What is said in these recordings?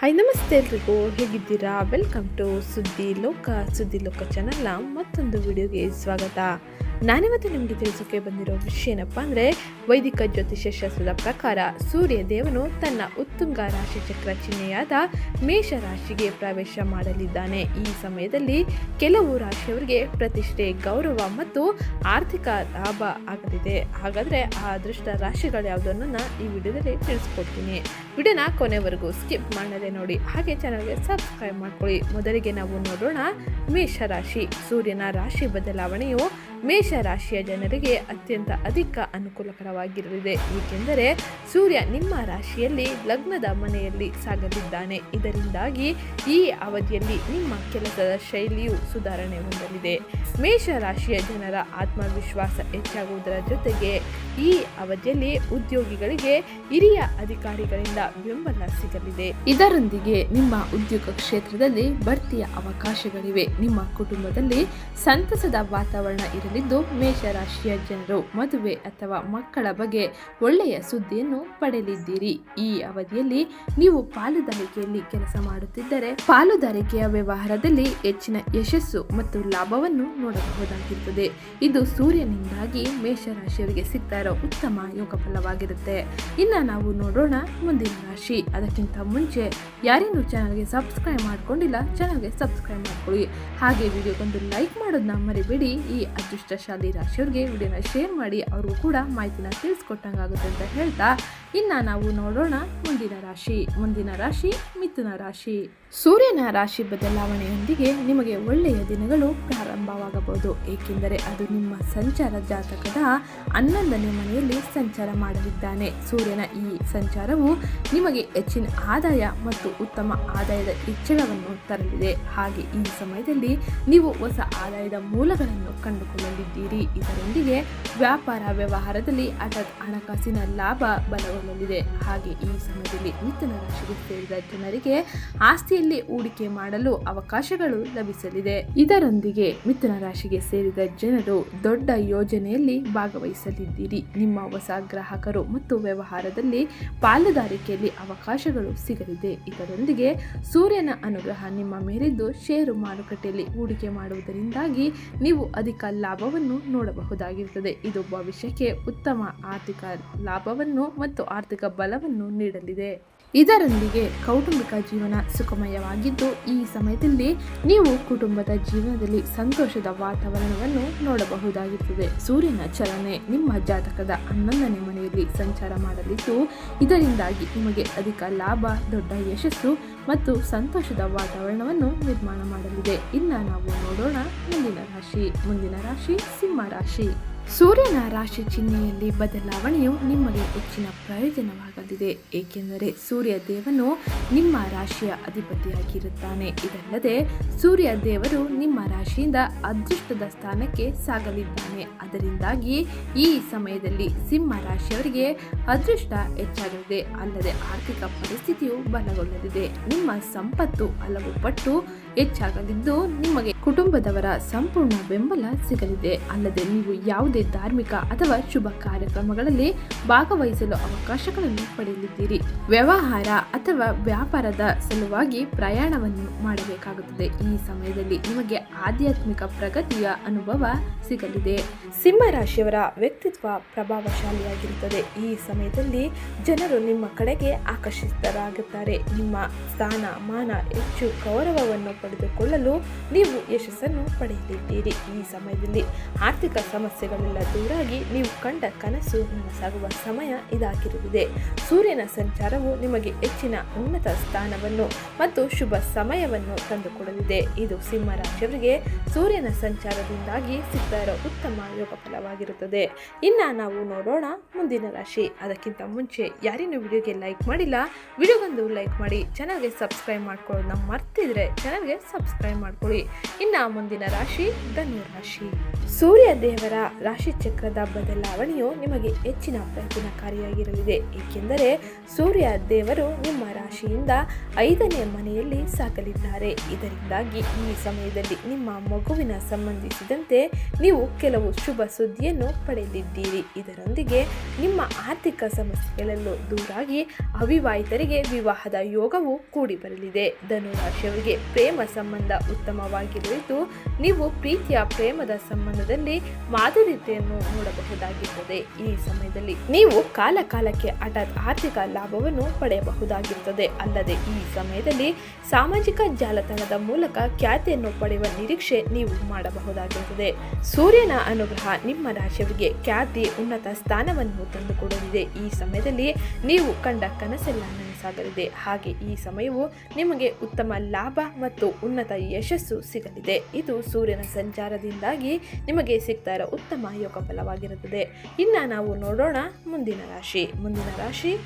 Hi ನಮಸ್ತೆ ಎಲ್ರಿಗೂ. ಹೇಗಿದ್ದೀರಾ? ವೆಲ್ಕಮ್ ಟು ಸುದ್ದಿ ಲೋಕ ಸುದ್ದಿ ಲೋಕ ಚಾನಲ್ನ ಮತ್ತೊಂದು ವಿಡಿಯೋಗೆ ಸ್ವಾಗತ. ನಾನಿವತ್ತು ನಿಮಗೆ ತಿಳಿಸೋಕೆ ಬಂದಿರೋ ವಿಷಯ ಏನಪ್ಪ ಅಂದರೆ, ವೈದಿಕ ಜ್ಯೋತಿಷ್ಯ ಶಾಸ್ತ್ರದ ಪ್ರಕಾರ ಸೂರ್ಯ ದೇವನು ತನ್ನ ಉತ್ತುಂಗ ರಾಶಿ ಚಕ್ರ ಚಿಹ್ನೆಯಾದ ಮೇಷ ರಾಶಿಗೆ ಪ್ರವೇಶ ಮಾಡಲಿದ್ದಾನೆ. ಈ ಸಮಯದಲ್ಲಿ ಕೆಲವು ರಾಶಿಯವರಿಗೆ ಪ್ರತಿಷ್ಠೆ, ಗೌರವ ಮತ್ತು ಆರ್ಥಿಕ ಲಾಭ ಆಗಲಿದೆ. ಹಾಗಾದರೆ ಆ ಅದೃಷ್ಟ ರಾಶಿಗಳು ಯಾವುದನ್ನು ಈ ವಿಡಿಯೋದಲ್ಲಿ ತಿಳಿಸ್ಕೊಡ್ತೀನಿ. ವಿಡಿಯೋನ ಕೊನೆವರೆಗೂ ಸ್ಕಿಪ್ ಮಾಡದೆ ನೋಡಿ. ಹಾಗೆ ಚಾನಲ್ಗೆ ಸಬ್ಸ್ಕ್ರೈಬ್ ಮಾಡ್ಕೊಳ್ಳಿ. ಮೊದಲಿಗೆ ನಾವು ನೋಡೋಣ ಮೇಷ ರಾಶಿ. ಸೂರ್ಯನ ರಾಶಿ ಬದಲಾವಣೆಯು ಮೇಷ ರಾಶಿಯ ಜನರಿಗೆ ಅತ್ಯಂತ ಅಧಿಕ ಅನುಕೂಲಕರವಾಗಿರಲಿದೆ. ಏಕೆಂದರೆ ಸೂರ್ಯ ನಿಮ್ಮ ರಾಶಿಯಲ್ಲಿ ಲಗ್ನದ ಮನೆಯಲ್ಲಿ ಸಾಗಲಿದ್ದಾನೆ. ಇದರಿಂದಾಗಿ ಈ ಅವಧಿಯಲ್ಲಿ ನಿಮ್ಮ ಕೆಲಸದ ಶೈಲಿಯು ಸುಧಾರಣೆ ಹೊಂದಲಿದೆ. ಮೇಷ ರಾಶಿಯ ಜನರ ಆತ್ಮವಿಶ್ವಾಸ ಹೆಚ್ಚಾಗುವುದರ ಜೊತೆಗೆ ಈ ಅವಧಿಯಲ್ಲಿ ಉದ್ಯೋಗಿಗಳಿಗೆ ಹಿರಿಯ ಅಧಿಕಾರಿಗಳಿಂದ ಬೆಂಬಲ ಸಿಗಲಿದೆ. ಇದರೊಂದಿಗೆ ನಿಮ್ಮ ಉದ್ಯೋಗ ಕ್ಷೇತ್ರದಲ್ಲಿ ಬಡ್ತಿಯ ಅವಕಾಶಗಳಿವೆ. ನಿಮ್ಮ ಕುಟುಂಬದಲ್ಲಿ ಸಂತಸದ ವಾತಾವರಣ ಇರಲಿದ್ದು ಮೇಷರಾಶಿಯ ಜನರು ಮದುವೆ ಅಥವಾ ಮಕ್ಕಳ ಬಗ್ಗೆ ಒಳ್ಳೆಯ ಸುದ್ದಿಯನ್ನು ಪಡೆಯಲಿದ್ದೀರಿ. ಈ ಅವಧಿಯಲ್ಲಿ ನೀವು ಪಾಲುದಾರಿಕೆಯಲ್ಲಿ ಕೆಲಸ ಮಾಡುತ್ತಿದ್ದರೆ ಪಾಲುದಾರಿಕೆಯ ವ್ಯವಹಾರದಲ್ಲಿ ಹೆಚ್ಚಿನ ಯಶಸ್ಸು ಮತ್ತು ಲಾಭವನ್ನು ನೋಡಬಹುದಾಗಿರುತ್ತದೆ. ಇದು ಸೂರ್ಯನಿಂದಾಗಿ ಮೇಷರಾಶಿಯವರಿಗೆ ಸಿಗ್ತಾ ಇರೋ ಉತ್ತಮ ಯೋಗ ಫಲವಾಗಿರುತ್ತೆ ಇನ್ನ ನಾವು ನೋಡೋಣ ಮುಂದಿನ ರಾಶಿ. ಅದಕ್ಕಿಂತ ಮುಂಚೆ ಯಾರೇನು ಚಾನಲ್ಗೆ ಸಬ್ಸ್ಕ್ರೈಬ್ ಮಾಡ್ಕೊಂಡಿಲ್ಲ ಚಾನಲ್ಗೆ ಸಬ್ಸ್ಕ್ರೈಬ್ ಮಾಡ್ಕೊಳ್ಳಿ. ಹಾಗೆ ವಿಡಿಯೋಗೊಂದು ಲೈಕ್ ಮಾಡೋದನ್ನ ಮರಿಬೇಡಿ. ಈ ಅದೃಷ್ಟಶಾಲಿ ರಾಶಿಯವ್ರಿಗೆ ವಿಡಿಯೋನ ಶೇರ್ ಮಾಡಿ, ಅವ್ರಿಗೂ ಕೂಡ ಮಾಹಿತಿನ ತಿಳಿಸ್ಕೊಟ್ಟಂಗಾಗುತ್ತೆ ಅಂತ ಹೇಳ್ತಾ, ಇನ್ನ ನಾವು ನೋಡೋಣ ಮುಂದಿನ ರಾಶಿ. ಮುಂದಿನ ರಾಶಿ ಮಿಥುನ ರಾಶಿ. ಸೂರ್ಯನ ರಾಶಿ ಬದಲಾವಣೆಯೊಂದಿಗೆ ನಿಮಗೆ ಒಳ್ಳೆಯ ದಿನಗಳು ಪ್ರಾರಂಭವಾಗಬಹುದು ಏಕೆಂದರೆ ಅದು ನಿಮ್ಮ ಸಂಚಾರ ಜಾತಕದ ಹನ್ನೊಂದನೇ ಮನೆಯಲ್ಲಿ ಸಂಚಾರ ಮಾಡಲಿದ್ದಾನೆ. ಸೂರ್ಯನ ಈ ಸಂಚಾರವು ನಿಮಗೆ ಹೆಚ್ಚಿನ ಆದಾಯ ಮತ್ತು ಉತ್ತಮ ಆದಾಯದ ಹೆಚ್ಚಳವನ್ನು ತರಲಿದೆ. ಹಾಗೆ ಈ ಸಮಯದಲ್ಲಿ ನೀವು ಹೊಸ ಆದಾಯದ ಮೂಲಗಳನ್ನು ಕಂಡುಕೊಳ್ಳಲಿದ್ದೀರಿ. ಇದರೊಂದಿಗೆ ವ್ಯಾಪಾರ ವ್ಯವಹಾರದಲ್ಲಿ ಹಠಾತ್ ಹಣಕಾಸಿನ ಲಾಭ ಬಲಗೊಳ್ಳಲಿದೆ. ಹಾಗೆ ಈ ಸಮಯದಲ್ಲಿ ಮಿಥುನ ರಾಶಿಗೆ ಸೇರಿದ ಜನರಿಗೆ ಆಸ್ತಿಯಲ್ಲಿ ಹೂಡಿಕೆ ಮಾಡಲು ಅವಕಾಶಗಳು ಲಭಿಸಲಿದೆ. ಇದರೊಂದಿಗೆ ಮಿಥುನ ರಾಶಿಗೆ ಸೇರಿದ ಜನರು ದೊಡ್ಡ ಯೋಜನೆಯಲ್ಲಿ ಭಾಗವಹಿಸಲಿದ್ದೀರಿ. ನಿಮ್ಮ ಹೊಸ ಗ್ರಾಹಕರು ಮತ್ತು ವ್ಯವಹಾರದಲ್ಲಿ ಪಾಲುದಾರಿಕೆಯಲ್ಲಿ ಅವಕಾಶಗಳು ಸಿಗಲಿದೆ. ಇದರೊಂದಿಗೆ ಸೂರ್ಯನ ಅನುಗ್ರಹ ನಿಮ್ಮ ಮೇಲಿದ್ದು ಷೇರು ಮಾರುಕಟ್ಟೆಯಲ್ಲಿ ಹೂಡಿಕೆ ಮಾಡುವುದರಿಂದಾಗಿ ನೀವು ಅಧಿಕ ಲಾಭವನ್ನು ನೋಡಬಹುದಾಗಿರುತ್ತದೆ. ಇದು ಭವಿಷ್ಯಕ್ಕೆ ಉತ್ತಮ ಆರ್ಥಿಕ ಲಾಭವನ್ನು ಮತ್ತು ಆರ್ಥಿಕ ಬಲವನ್ನು ನೀಡಲಿದೆ. ಇದರೊಂದಿಗೆ ಕೌಟುಂಬಿಕ ಜೀವನ ಸುಖಮಯವಾಗಿದ್ದು, ಈ ಸಮಯದಲ್ಲಿ ನೀವು ಕುಟುಂಬದ ಜೀವನದಲ್ಲಿ ಸಂತೋಷದ ವಾತಾವರಣವನ್ನು ನೋಡಬಹುದಾಗಿರುತ್ತದೆ ಸೂರ್ಯನ ಚಲನೆ ನಿಮ್ಮ ಜಾತಕದ ಹನ್ನೊಂದನೇ ಮನೆಯಲ್ಲಿ ಸಂಚಾರ ಮಾಡಲಿದ್ದು, ಇದರಿಂದಾಗಿ ನಿಮಗೆ ಅಧಿಕ ಲಾಭ, ದೊಡ್ಡ ಯಶಸ್ಸು ಮತ್ತು ಸಂತೋಷದ ವಾತಾವರಣವನ್ನು ನಿರ್ಮಾಣ ಮಾಡಲಿದೆ. ಇನ್ನು ನಾವು ನೋಡೋಣ ಮುಂದಿನ ರಾಶಿ. ಮುಂದಿನ ರಾಶಿ ಸಿಂಹ ರಾಶಿ. ಸೂರ್ಯನ ರಾಶಿ ಚಿಹ್ನೆಯಲ್ಲಿ ಬದಲಾವಣೆಯು ನಿಮಗೆ ಹೆಚ್ಚಿನ ಪ್ರಯೋಜನವಾಗಲಿದೆ. ಏಕೆಂದರೆ ಸೂರ್ಯ ದೇವನು ನಿಮ್ಮ ರಾಶಿಯ ಅಧಿಪತಿಯಾಗಿರುತ್ತಾನೆ. ಇದಲ್ಲದೆ ಸೂರ್ಯ ದೇವರು ನಿಮ್ಮ ರಾಶಿಯಿಂದ ಅದೃಷ್ಟದ ಸ್ಥಾನಕ್ಕೆ ಸಾಗಲಿದ್ದಾನೆ. ಅದರಿಂದಾಗಿ ಈ ಸಮಯದಲ್ಲಿ ಸಿಂಹ ರಾಶಿಯವರಿಗೆ ಅದೃಷ್ಟ ಹೆಚ್ಚಾಗಲಿದೆ. ಅಲ್ಲದೆ ಆರ್ಥಿಕ ಪರಿಸ್ಥಿತಿಯು ಬಲಗೊಳ್ಳಲಿದೆ. ನಿಮ್ಮ ಸಂಪತ್ತು ಹಲವು ಪಟ್ಟು ಹೆಚ್ಚಾಗಲಿದ್ದು ನಿಮಗೆ ಕುಟುಂಬದವರ ಸಂಪೂರ್ಣ ಬೆಂಬಲ ಸಿಗಲಿದೆ. ಅಲ್ಲದೆ ನೀವು ಯಾವುದೇ ಧಾರ್ಮಿಕ ಅಥವಾ ಶುಭ ಕಾರ್ಯಕ್ರಮಗಳಲ್ಲಿ ಭಾಗವಹಿಸಲು ಅವಕಾಶಗಳನ್ನು ಪಡೆಯಲಿದ್ದೀರಿ. ವ್ಯವಹಾರ ಅಥವಾ ವ್ಯಾಪಾರದ ಸಲುವಾಗಿ ಪ್ರಯಾಣವನ್ನು ಮಾಡಬೇಕಾಗುತ್ತದೆ. ಈ ಸಮಯದಲ್ಲಿ ನಿಮಗೆ ಆಧ್ಯಾತ್ಮಿಕ ಪ್ರಗತಿಯ ಅನುಭವ ಸಿಗಲಿದೆ. ಸಿಂಹ ರಾಶಿಯವರ ವ್ಯಕ್ತಿತ್ವ ಪ್ರಭಾವಶಾಲಿಯಾಗಿರುತ್ತದೆ. ಈ ಸಮಯದಲ್ಲಿ ಜನರು ನಿಮ್ಮ ಕಡೆಗೆ ಆಕರ್ಷಿತರಾಗುತ್ತಾರೆ. ನಿಮ್ಮ ಸ್ಥಾನ ಮಾನ ಹೆಚ್ಚು ಗೌರವವನ್ನು ಪಡೆದುಕೊಳ್ಳಲು ನೀವು ಯಶಸ್ಸನ್ನು ಪಡೆಯಲಿದ್ದೀರಿ. ಈ ಸಮಯದಲ್ಲಿ ಆರ್ಥಿಕ ಸಮಸ್ಯೆಗಳೆಲ್ಲ ದೂರಾಗಿ ನೀವು ಕಂಡ ಕನಸು ನನಸಾಗುವ ಸಮಯ ಇದಾಗಿರುತ್ತದೆ. ಸೂರ್ಯನ ಸಂಚಾರವು ನಿಮಗೆ ಹೆಚ್ಚಿನ ಉನ್ನತ ಸ್ಥಾನವನ್ನು ಮತ್ತು ಶುಭ ಸಮಯವನ್ನು ತಂದುಕೊಡಲಿದೆ. ಇದು ಸಿಂಹ ರಾಶಿಯವರಿಗೆ ಸೂರ್ಯನ ಸಂಚಾರದಿಂದಾಗಿ ಸಿಗ್ತಾ ಉತ್ತಮ ಯೋಗ ಫಲವಾಗಿರುತ್ತದೆ ಇನ್ನ ನಾವು ನೋಡೋಣ ಮುಂದಿನ ರಾಶಿ. ಅದಕ್ಕಿಂತ ಮುಂಚೆ ಯಾರೇನು ವಿಡಿಯೋಗೆ ಲೈಕ್ ಮಾಡಿಲ್ಲ? ವಿಡಿಯೋಗೊಂದು ಲೈಕ್ ಮಾಡಿ. ಚಾನಲ್ಗೆ ಸಬ್ಸ್ಕ್ರೈಬ್ ಮಾಡ್ಕೊಳ್ಳೋದನ್ನ ಮರ್ತಿದ್ರೆ ಚಾನಲ್ಗೆ ಸಬ್ಸ್ಕ್ರೈಬ್ ಮಾಡ್ಕೊಳ್ಳಿ. ಇನ್ನ ಮುಂದಿನ ರಾಶಿ ಧನು ರಾಶಿ. ಸೂರ್ಯ ದೇವರ ರಾಶಿ ಚಕ್ರದ ಬದಲಾವಣೆಯು ನಿಮಗೆ ಹೆಚ್ಚಿನ ಪ್ರಯೋಜನಕಾರಿಯಾಗಿರಲಿದೆ. ಏಕೆಂದರೆ ಸೂರ್ಯ ದೇವರು ನಿಮ್ಮ ರಾಶಿಯಿಂದ ಐದನೇ ಮನೆಯಲ್ಲಿ ಸಾಕಲಿದ್ದಾರೆ. ಇದರಿಂದಾಗಿ ಈ ಸಮಯದಲ್ಲಿ ನಿಮ್ಮ ಮಗುವಿನ ಸಂಬಂಧಿಸಿದಂತೆ ನೀವು ಕೆಲವು ಶುಭ ಸುದ್ದಿಯನ್ನು ಪಡೆಯಲಿದ್ದೀರಿ ಇದರೊಂದಿಗೆ ನಿಮ್ಮ ಆರ್ಥಿಕ ಸಮಸ್ಯೆಗಳಲ್ಲೂ ದೂರಾಗಿ ಅವಿವಾಹಿತರಿಗೆ ವಿವಾಹದ ಯೋಗವು ಕೂಡಿ ಬರಲಿದೆ ಧನುರಾಶಿಯವರಿಗೆ ಪ್ರೇಮ ಸಂಬಂಧ ಉತ್ತಮವಾಗಿರಲಿದ್ದು ನೀವು ಪ್ರೀತಿಯ ಪ್ರೇಮದ ಸಂಬಂಧದಲ್ಲಿ ಮಾಧುರ್ಯತೆಯನ್ನು ನೋಡಬಹುದಾಗಿರುತ್ತದೆ. ಈ ಸಮಯದಲ್ಲಿ ನೀವು ಕಾಲ ಕಾಲಕ್ಕೆ ಹಠಾತ್ ಆರ್ಥಿಕ ಲಾಭವನ್ನು ಪಡೆಯಬಹುದಾಗಿರುತ್ತದೆ. ಅಲ್ಲದೆ ಈ ಸಮಯದಲ್ಲಿ ಸಾಮಾಜಿಕ ಜಾಲತಾಣದ ಮೂಲಕ ಖ್ಯಾತಿಯನ್ನು ಪಡೆಯುವ ನಿರೀಕ್ಷೆ ನೀವು ಮಾಡಬಹುದಾಗಿರುತ್ತದೆ. ಸೂರ್ಯನ ಅನುಗ್ರಹ ನಿಮ್ಮ ರಾಶಿಯವರಿಗೆ ಖ್ಯಾತಿ, ಉನ್ನತ ಸ್ಥಾನವನ್ನು ತಂದುಕೊಡಲಿದೆ. ಈ ಸಮಯದಲ್ಲಿ ನೀವು ಕಂಡ ಕನಸೆಲ್ಲ ನನಸಾಗಲಿದೆ ಹಾಗೆ ಈ ಸಮಯವು ನಿಮಗೆ ಉತ್ತಮ ಲಾಭ ಮತ್ತು ಉನ್ನತ ಯಶಸ್ಸು ಸಿಗಲಿದೆ. ಇದು ಸೂರ್ಯನ ಸಂಚಾರದಿಂದಾಗಿ ನಿಮಗೆ ಸಿಗ್ತಾ ಇರೋ ಉತ್ತಮ ಯೋಗ ಫಲವಾಗಿರುತ್ತದೆ ಇನ್ನು ನಾವು ನೋಡೋಣ ಮುಂದಿನ ರಾಶಿ. ಮುಂದಿನ ರಾಶಿ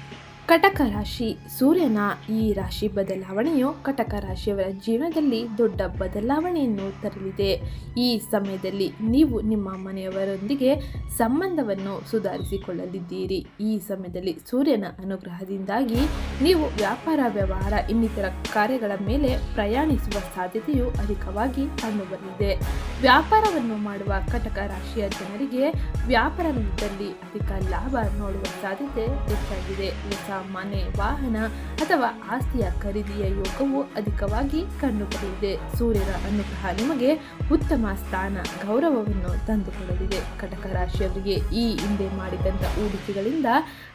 ಕಟಕ ರಾಶಿ ಸೂರ್ಯನ ಈ ರಾಶಿ ಬದಲಾವಣೆಯು ಕಟಕ ರಾಶಿಯವರ ಜೀವನದಲ್ಲಿ ದೊಡ್ಡ ಬದಲಾವಣೆಯನ್ನು ತರಲಿದೆ. ಈ ಸಮಯದಲ್ಲಿ ನೀವು ನಿಮ್ಮ ಮನೆಯವರೊಂದಿಗೆ ಸಂಬಂಧವನ್ನು ಸುಧಾರಿಸಿಕೊಳ್ಳಲಿದ್ದೀರಿ. ಈ ಸಮಯದಲ್ಲಿ ಸೂರ್ಯನ ಅನುಗ್ರಹದಿಂದಾಗಿ ನೀವು ವ್ಯಾಪಾರ, ವ್ಯವಹಾರ, ಇನ್ನಿತರ ಕಾರ್ಯಗಳ ಮೇಲೆ ಪ್ರಯಾಣಿಸುವ ಸಾಧ್ಯತೆಯು ಅಧಿಕವಾಗಿ ಕಂಡುಬರಲಿದೆ ವ್ಯಾಪಾರವನ್ನು ಮಾಡುವ ಕಟಕ ರಾಶಿಯ ಜನರಿಗೆ ವ್ಯಾಪಾರದಲ್ಲಿ ಅಧಿಕ ಲಾಭ ನೋಡುವ ಸಾಧ್ಯತೆ ಹೆಚ್ಚಾಗಿದೆ. ಮನೆ ವಾಹನ ಅಥವಾ ಆಸ್ತಿಯ ಖರೀದಿಯ ಯೋಗವು ಅಧಿಕವಾಗಿ ಕಂಡುಬರಲಿದೆ ಸೂರ್ಯನ ಅನುಗ್ರಹ ನಿಮಗೆ ಉತ್ತಮ ಸ್ಥಾನ, ಗೌರವವನ್ನು ತಂದುಕೊಡಲಿದೆ. ಕಟಕ ರಾಶಿಯವರಿಗೆ ಈ ಹಿಂದೆ ಮಾಡಿದಂಥ ಹೂಡಿಕೆಗಳಿಂದ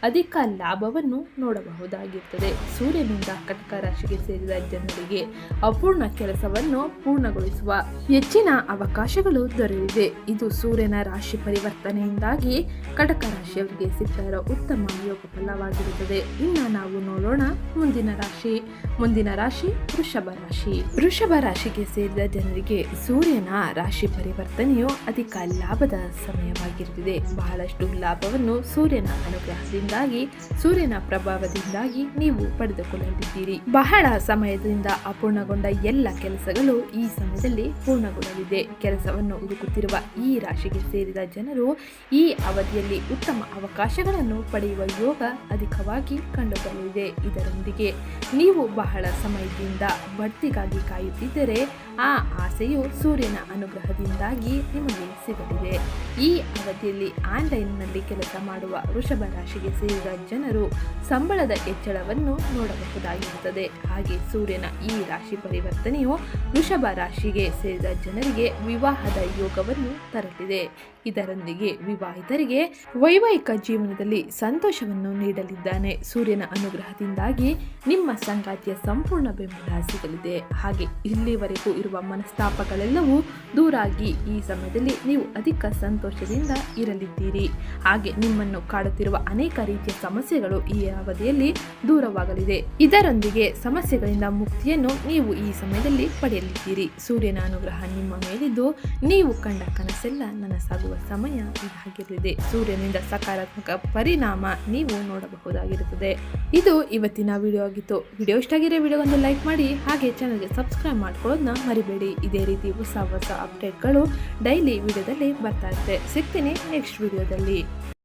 ಅಧಿಕ ಲಾಭವನ್ನು ನೋಡಬಹುದಾಗಿರುತ್ತದೆ. ಸೂರ್ಯನಿಂದ ಕಟಕ ರಾಶಿಗೆ ಸೇರಿದ ಜನರಿಗೆ ಅಪೂರ್ಣ ಕೆಲಸವನ್ನು ಪೂರ್ಣಗೊಳಿಸುವ ಹೆಚ್ಚಿನ ಅವಕಾಶಗಳು ದೊರೆಯಲಿದೆ. ಇದು ಸೂರ್ಯನ ರಾಶಿ ಪರಿವರ್ತನೆಯಿಂದಾಗಿ ಕಟಕ ರಾಶಿಯವರಿಗೆ ಸಿಗ್ತಾ ಉತ್ತಮ ಯೋಗ ಫಲವಾಗಿರುತ್ತದೆ ಇನ್ನು ನಾವು ನೋಡೋಣ ಮುಂದಿನ ರಾಶಿ. ಮುಂದಿನ ರಾಶಿ ವೃಷಭ ರಾಶಿ. ವೃಷಭ ರಾಶಿಗೆ ಸೇರಿದ ಜನರಿಗೆ ಸೂರ್ಯನ ರಾಶಿ ಪರಿವರ್ತನೆಯು ಅಧಿಕ ಲಾಭದ ಸಮಯವಾಗಿರುತ್ತಿದೆ. ಬಹಳಷ್ಟು ಲಾಭವನ್ನು ಸೂರ್ಯನ ಅನುಗ್ರಹದಿಂದಾಗಿ, ಸೂರ್ಯನ ಪ್ರಭಾವದಿಂದಾಗಿ ನೀವು ಪಡೆದುಕೊಳ್ಳಲಿದ್ದೀರಿ. ಬಹಳ ಸಮಯದಿಂದ ಅಪೂರ್ಣಗೊಂಡ ಎಲ್ಲ ಕೆಲಸಗಳು ಈ ಸಮಯದಲ್ಲಿ ಪೂರ್ಣಗೊಳ್ಳಲಿದೆ. ಕೆಲಸವನ್ನು ಹುಡುಕುತ್ತಿರುವ ಈ ರಾಶಿಗೆ ಸೇರಿದ ಜನರು ಈ ಅವಧಿಯಲ್ಲಿ ಉತ್ತಮ ಅವಕಾಶಗಳನ್ನು ಪಡೆಯುವ ಯೋಗ ಅಧಿಕವಾಗಿ ಕಂಡುಬರಲಿದೆ ಇದರೊಂದಿಗೆ ನೀವು ಬಹಳ ಸಮಯದಿಂದ ಬಡ್ತಿಗಾಗಿ ಕಾಯುತ್ತಿದ್ದರೆ ಆ ಆಸೆಯು ಸೂರ್ಯನ ಅನುಗ್ರಹದಿಂದಾಗಿ ನಿಮಗೆ ಸಿಗಲಿದೆ. ಈ ಅವಧಿಯಲ್ಲಿ ಆನ್ಲೈನ್ನಲ್ಲಿ ಕೆಲಸ ಮಾಡುವ ವೃಷಭ ರಾಶಿಗೆ ಸೇರಿದ ಜನರು ಸಂಬಳದ ಹೆಚ್ಚಳವನ್ನು ನೋಡಬಹುದಾಗಿರುತ್ತದೆ. ಹಾಗೆ ಸೂರ್ಯನ ಈ ರಾಶಿ ಪರಿವರ್ತನೆಯು ವೃಷಭ ರಾಶಿಗೆ ಸೇರಿದ ಜನರಿಗೆ ವಿವಾಹದ ಯೋಗವನ್ನು ತರಲಿದೆ. ಇದರೊಂದಿಗೆ ವಿವಾಹಿತರಿಗೆ ವೈವಾಹಿಕ ಜೀವನದಲ್ಲಿ ಸಂತೋಷವನ್ನು ನೀಡಲಿದ್ದಾನೆ. ಸೂರ್ಯನ ಅನುಗ್ರಹದಿಂದಾಗಿ ನಿಮ್ಮ ಸಂಗಾತಿಯ ಸಂಪೂರ್ಣ ಬೆಂಬಲ ಸಿಗಲಿದೆ. ಹಾಗೆ ಇಲ್ಲಿವರೆಗೂ ಇರುವ ಮನಸ್ತಾಪಗಳೆಲ್ಲವೂ ದೂರಾಗಿ ಈ ಸಮಯದಲ್ಲಿ ನೀವು ಅಧಿಕ ಸಂತೋಷದಿಂದ ಇರಲಿದ್ದೀರಿ. ಹಾಗೆ ನಿಮ್ಮನ್ನು ಕಾಡುತ್ತಿರುವ ಅನೇಕ ರೀತಿಯ ಸಮಸ್ಯೆಗಳು ಈ ಅವಧಿಯಲ್ಲಿ ದೂರವಾಗಲಿದೆ. ಇದರೊಂದಿಗೆ ಸಮಸ್ಯೆಗಳಿಂದ ಮುಕ್ತಿಯನ್ನು ನೀವು ಈ ಸಮಯದಲ್ಲಿ ಪಡೆಯಲಿದ್ದೀರಿ. ಸೂರ್ಯನ ಅನುಗ್ರಹ ನಿಮ್ಮ ಮೇಲಿದ್ದು ನೀವು ಕಂಡ ಕನಸೆಲ್ಲ ನನಸಾಗುವ ಸಮಯ ಇದಾಗಿರಲಿದೆ. ಸೂರ್ಯನಿಂದ ಸಕಾರಾತ್ಮಕ ಪರಿಣಾಮ ನೀವು ನೋಡಬಹುದಾಗಿರುತ್ತದೆ. ಇದು ಇವತ್ತಿನ ವಿಡಿಯೋ ಆಗಿತ್ತು. ವಿಡಿಯೋ ಇಷ್ಟ ಆಗಿರೋ ವಿಡಿಯೋಗೊಂದು ಲೈಕ್ ಮಾಡಿ, ಹಾಗೆ ಚಾನಲ್ಗೆ ಸಬ್ಸ್ಕ್ರೈಬ್ ಮಾಡ್ಕೊಳ್ಳೋದನ್ನ ಮರಿಬೇಡಿ. ಇದೇ ರೀತಿ ಹೊಸ ಹೊಸ ಅಪ್ಡೇಟ್ಗಳು ಡೈಲಿ ವಿಡಿಯೋದಲ್ಲಿ ಬರ್ತಾ ಇರುತ್ತೆ. ಸಿಗ್ತೀನಿ ನೆಕ್ಸ್ಟ್ ವಿಡಿಯೋದಲ್ಲಿ